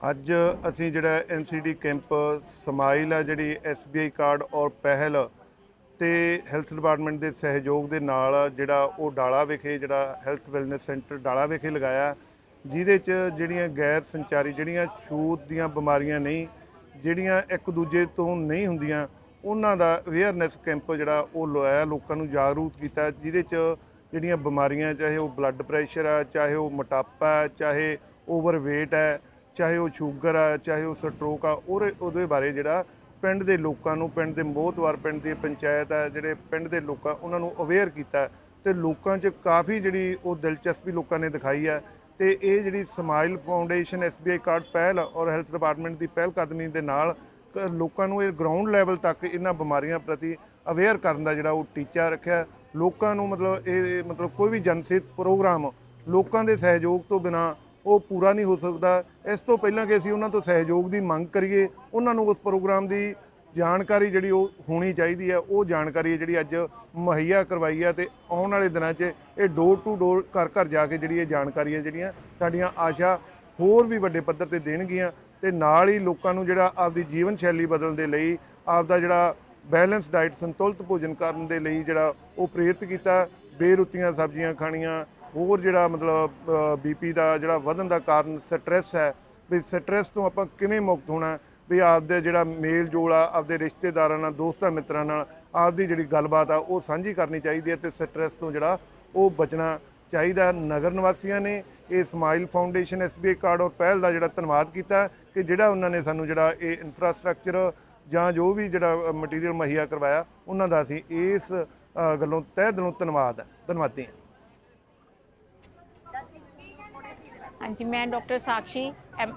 ਅੱਜ ਅਸੀਂ ਜਿਹੜਾ ਐਨਸੀਡੀ ਕੈਂਪ, ਸਮਾਈਲ ਆ ਜਿਹੜੀ ਐਸਬੀਆਈ ਕਾਰਡ ਔਰ ਪਹਿਲ ਤੇ ਹੈਲਥ ਡਿਪਾਰਟਮੈਂਟ ਦੇ ਸਹਿਯੋਗ ਦੇ ਨਾਲ ਜਿਹੜਾ ਉਹ ਡਾਲਾ ਵਿਖੇ, ਜਿਹੜਾ ਹੈਲਥ ਵੈਲਨੈਸ ਸੈਂਟਰ ਡਾਲਾ ਵਿਖੇ ਲਗਾਇਆ। ਜਿਹਦੇ 'ਚ ਜਿਹੜੀਆਂ ਗੈਰ ਸੰਚਾਰੀ, ਜਿਹੜੀਆਂ ਛੂਤ ਦੀਆਂ ਬਿਮਾਰੀਆਂ ਨਹੀਂ, ਜਿਹੜੀਆਂ ਇੱਕ ਦੂਜੇ ਤੋਂ ਨਹੀਂ ਹੁੰਦੀਆਂ, ਉਹਨਾਂ ਦਾ ਅਵੇਅਰਨੈਸ ਕੈਂਪ ਜਿਹੜਾ ਉਹ ਲਵਾਇਆ ਲੋਕਾਂ ਨੂੰ ਜਾਗਰੂਕ ਕੀਤਾ। ਜਿਹਦੇ 'ਚ ਜਿਹੜੀਆਂ ਬਿਮਾਰੀਆਂ, ਚਾਹੇ ਉਹ ਬਲੱਡ ਪ੍ਰੈਸ਼ਰ ਆ, ਚਾਹੇ ਉਹ ਮੋਟਾਪਾ ਹੈ ਚਾਹੇ ਓਵਰਵੇਟ ਹੈ ਚਾਹੇ ਉਹ ਸ਼ੂਗਰ ਆ, ਚਾਹੇ ਉਹ ਸਟ੍ਰੋਕ ਆ, ਉਹਦੇ ਉਹਦੇ ਬਾਰੇ ਜਿਹੜਾ ਪਿੰਡ ਦੇ ਲੋਕਾਂ ਨੂੰ, ਪਿੰਡ ਦੇ ਮੋਹਤਵਾਰ, ਪਿੰਡ ਦੀ ਪੰਚਾਇਤ ਆ, ਜਿਹੜੇ ਪਿੰਡ ਦੇ ਲੋਕਾਂ, ਉਹਨਾਂ ਨੂੰ ਅਵੇਅਰ ਕੀਤਾ ਤੇ ਲੋਕਾਂ 'ਚ ਕਾਫੀ ਜਿਹੜੀ ਉਹ ਦਿਲਚਸਪੀ ਲੋਕਾਂ ਨੇ ਦਿਖਾਈ ਹੈ ਤੇ ਇਹ ਜਿਹੜੀ ਸਮਾਈਲ ਫਾਊਂਡੇਸ਼ਨ ਐਸਬੀਆਈ ਕਾਰਡ ਪਹਿਲ ਔਰ ਹੈਲਥ ਡਿਪਾਰਟਮੈਂਟ ਦੀ ਪਹਿਲ ਕਦਮੀ ਦੇ ਨਾਲ ਕ- ਲੋਕਾਂ ਨੂੰ ਇਹ ਗਰਾਊਂਡ ਲੈਵਲ ਤੱਕ ਇਹਨਾਂ ਬਿਮਾਰੀਆਂ ਪ੍ਰਤੀ ਅਵੇਅਰ ਕਰਨ ਦਾ ਜਿਹੜਾ ਉਹ ਟੀਚਾ ਰੱਖਿਆ। ਲੋਕਾਂ ਨੂੰ ਮਤਲਬ ਇਹ, ਮਤਲਬ ਕੋਈ ਵੀ ਜਨਸਿਹਤ ਪ੍ਰੋਗਰਾਮ ਲੋਕਾਂ ਦੇ ਸਹਿਯੋਗ ਤੋਂ ਬਿਨਾ ਉਹ ਪੂਰਾ ਨਹੀਂ ਹੋ ਸਕਦਾ। ਇਸ ਤੋਂ ਪਹਿਲਾਂ ਕਿ ਅਸੀਂ ਉਹਨਾਂ ਤੋਂ ਸਹਿਯੋਗ ਦੀ ਮੰਗ ਕਰੀਏ, ਉਹਨਾਂ ਨੂੰ ਉਸ ਪ੍ਰੋਗਰਾਮ ਦੀ ਜਾਣਕਾਰੀ ਜਿਹੜੀ ਉਹ ਹੋਣੀ ਚਾਹੀਦੀ ਹੈ, ਉਹ ਜਾਣਕਾਰੀ ਹੈ ਜਿਹੜੀ ਅੱਜ ਮੁਹੱਈਆ ਕਰਵਾਈ ਹੈ ਤੇ ਆਉਣ ਵਾਲੇ ਦਿਨਾਂ 'ਚ ਇਹ ਡੋਰ ਟੂ ਡੋਰ ਘਰ ਘਰ ਜਾ ਕੇ ਜਿਹੜੀ ਇਹ ਜਾਣਕਾਰੀ ਹੈ ਜਿਹੜੀਆਂ ਸਾਡੀਆਂ ਆਸ਼ਾ ਹੋਰ ਵੀ ਵੱਡੇ ਪੱਧਰ ਤੇ ਦੇਣਗੀਆਂ ਤੇ ਨਾਲ ਹੀ ਲੋਕਾਂ ਨੂੰ ਜਿਹੜਾ ਆਪਦੀ ਜੀਵਨ ਸ਼ੈਲੀ ਬਦਲਣ ਦੇ ਲਈ, ਆਪਦਾ ਜਿਹੜਾ ਬੈਲੈਂਸ ਡਾਈਟ ਸੰਤੁਲਿਤ ਭੋਜਨ ਕਰਨ ਦੇ ਲਈ ਜਿਹੜਾ ਉਹ ਪ੍ਰੇਰਿਤ ਕੀਤਾ, ਬੇਰੁੱਤੀਆਂ ਸਬਜ਼ੀਆਂ ਖਾਣੀਆਂ ਹੋਰ ਜਿਹੜਾ ਮਤਲਬ ਬੀਪੀ ਦਾ ਜਿਹੜਾ ਵਧਣ ਦਾ ਕਾਰਨ ਸਟ੍ਰੈਸ ਹੈ, ਵੀ ਸਟ੍ਰੈਸ ਤੋਂ ਆਪਾਂ ਕਿਵੇਂ ਮੁਕਤ ਹੋਣਾ ਵੀ ਆਪਦੇ ਜਿਹੜਾ ਮੇਲ ਜੋਲ ਆ, ਆਪਦੇ ਰਿਸ਼ਤੇਦਾਰਾਂ ਨਾਲ, ਦੋਸਤਾਂ ਮਿੱਤਰਾਂ ਨਾਲ, ਆਪਦੀ ਜਿਹੜੀ ਗੱਲਬਾਤ ਆ, ਉਹ ਸਾਂਝੀ ਕਰਨੀ ਚਾਹੀਦੀ ਹੈ ਤੇ ਸਟ੍ਰੈਸ ਤੋਂ ਜਿਹੜਾ ਉਹ ਬਚਣਾ ਚਾਹੀਦਾ ਨਗਰ ਨਿਵਾਸੀਆਂ ਨੇ ਇਹ ਸਮਾਈਲ ਫਾਊਂਡੇਸ਼ਨ ਐਸਬੀਆਈ ਕਾਰਡ ਔਰ ਪਹਿਲ ਦਾ ਜਿਹੜਾ ਧੰਨਵਾਦ ਕੀਤਾ ਕਿ ਜਿਹੜਾ ਉਹਨਾਂ ਨੇ ਸਾਨੂੰ ਜਿਹੜਾ ਇਹ ਇਨਫਰਾਸਟ੍ਰਕਚਰ ਜਾਂ ਜੋ ਵੀ ਜਿਹੜਾ ਮਟੀਰੀਅਲ ਮੁਹੱਈਆ ਕਰਵਾਇਆ, ਉਹਨਾਂ ਦਾ ਅਸੀਂ ਇਸ ਗੱਲੋਂ ਤਹਿ ਦਿਲੋਂ ਧੰਨਵਾਦ ਹੈ। ਧੰਨਵਾਦੀ ਹਾਂ। ਹਾਂਜੀ, ਮੈਂ ਡਾਕਟਰ ਸਾਖੀ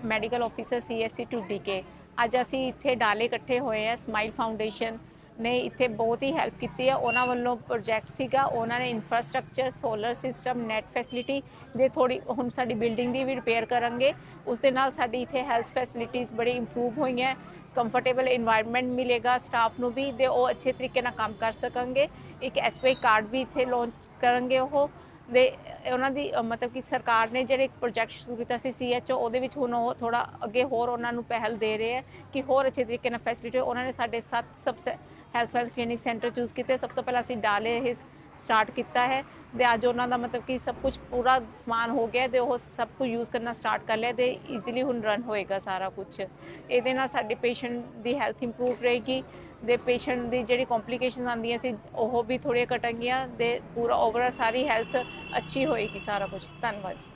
ਮੈਡੀਕਲ ਆਫੀਸਰ ਸੀਐਸਸੀ 2DK ਅੱਜ ਅਸੀਂ ਇੱਥੇ ਡਾਲੇ ਇਕੱਠੇ ਹੋਏ ਆ, ਸਮਾਈਲ ਫਾਊਂਡੇਸ਼ਨ ਨੇ ਇੱਥੇ ਬਹੁਤ ਹੀ ਹੈਲਪ ਕੀਤੀ ਹੈ ਉਹਨਾਂ ਵੱਲੋਂ ਪ੍ਰੋਜੈਕਟ ਸੀਗਾ, ਉਹਨਾਂ ਨੇ infrastructure solar system net facility ਦੇ ਥੋੜੀ ਹੁਣ ਸਾਡੀ ਬਿਲਡਿੰਗ ਦੀ ਵੀ ਰਿਪੇਅਰ ਕਰਾਂਗੇ ਉਸ ਦੇ ਨਾਲ ਸਾਡੀ ਇੱਥੇ ਹੈਲਥ ਫੈਸਿਲਿਟੀਆਂ ਬੜੀ ਇੰਪਰੂਵ ਹੋਈਆਂ ਕੰਫਰਟੇਬਲ এনवायरमेंट ਮਿਲੇਗਾ ਸਟਾਫ ਨੂੰ ਵੀ ਦੇ ਉਹ ਅੱਛੇ ਤਰੀਕੇ ਨਾਲ ਕੰਮ ਕਰ ਸਕਣਗੇ। ਇੱਕ ਐਸਪੀ ਕਾਰਡ ਵੀ ਇੱਥੇ ਲਾਂਚ ਕਰਾਂਗੇ ਉਹ। ਦੇ, ਉਹਨਾਂ ਦੀ ਮਤਲਬ ਕਿ ਸਰਕਾਰ ਨੇ ਜਿਹੜੇ ਇੱਕ ਪ੍ਰੋਜੈਕਟ ਸ਼ੁਰੂ ਕੀਤਾ ਸੀ ਸੀਐਚਓ ਉਹਦੇ ਵਿੱਚ ਹੁਣ ਉਹ ਥੋੜਾ ਅੱਗੇ ਹੋਰ ਉਹਨਾਂ ਨੂੰ ਪਹਿਲ ਦੇ ਰਹੇ ਹੈ ਕਿ ਹੋਰ ਅੱਛੇ ਤਰੀਕੇ ਨਾਲ ਫੈਸਿਲਿਟੀ ਉਹਨਾਂ ਨੇ ਸਾਡੇ ਸੱਤ sub health wealth clinic centre choose ਕੀਤੇ। ਸਭ ਤੋਂ ਪਹਿਲਾਂ ਅਸੀਂ ਡਾਲੇ ਇਹ ਸਟਾਰਟ ਕੀਤਾ ਹੈ ਤੇ ਅੱਜ ਉਹਨਾਂ ਦਾ ਮਤਲਬ ਕਿ ਸਭ ਕੁਝ ਪੂਰਾ ਸਮਾਨ ਹੋ ਗਿਆ ਤੇ ਉਹ ਸਭ ਕੁਝ ਯੂਜ਼ ਕਰਨਾ ਸਟਾਰਟ ਕਰ ਲਿਆ ਤੇ ਈਜ਼ੀਲੀ ਹੁਣ ਰਨ ਹੋਏਗਾ ਸਾਰਾ ਕੁਝ ਇਹਦੇ ਨਾਲ ਸਾਡੇ ਪੇਸ਼ੈਂਟ ਦੀ ਹੈਲਥ ਇੰਪਰੂਵ ਰਹੇਗੀ। ਦੇ ਪੇਸ਼ੈਂਟ ਦੀ ਜਿਹੜੀ ਕੰਪਲਿਕੇਸ਼ਨਸ ਆਉਂਦੀਆਂ ਸੀ, ਉਹ ਵੀ ਥੋੜ੍ਹੀਆਂ ਘਟਣਗੀਆਂ ਦੇ ਪੂਰਾ ਓਵਰਆਲ ਸਾਰੀ ਹੈਲਥ ਅੱਛੀ ਹੋਏਗੀ ਸਾਰਾ ਕੁਝ ਧੰਨਵਾਦ ਜੀ।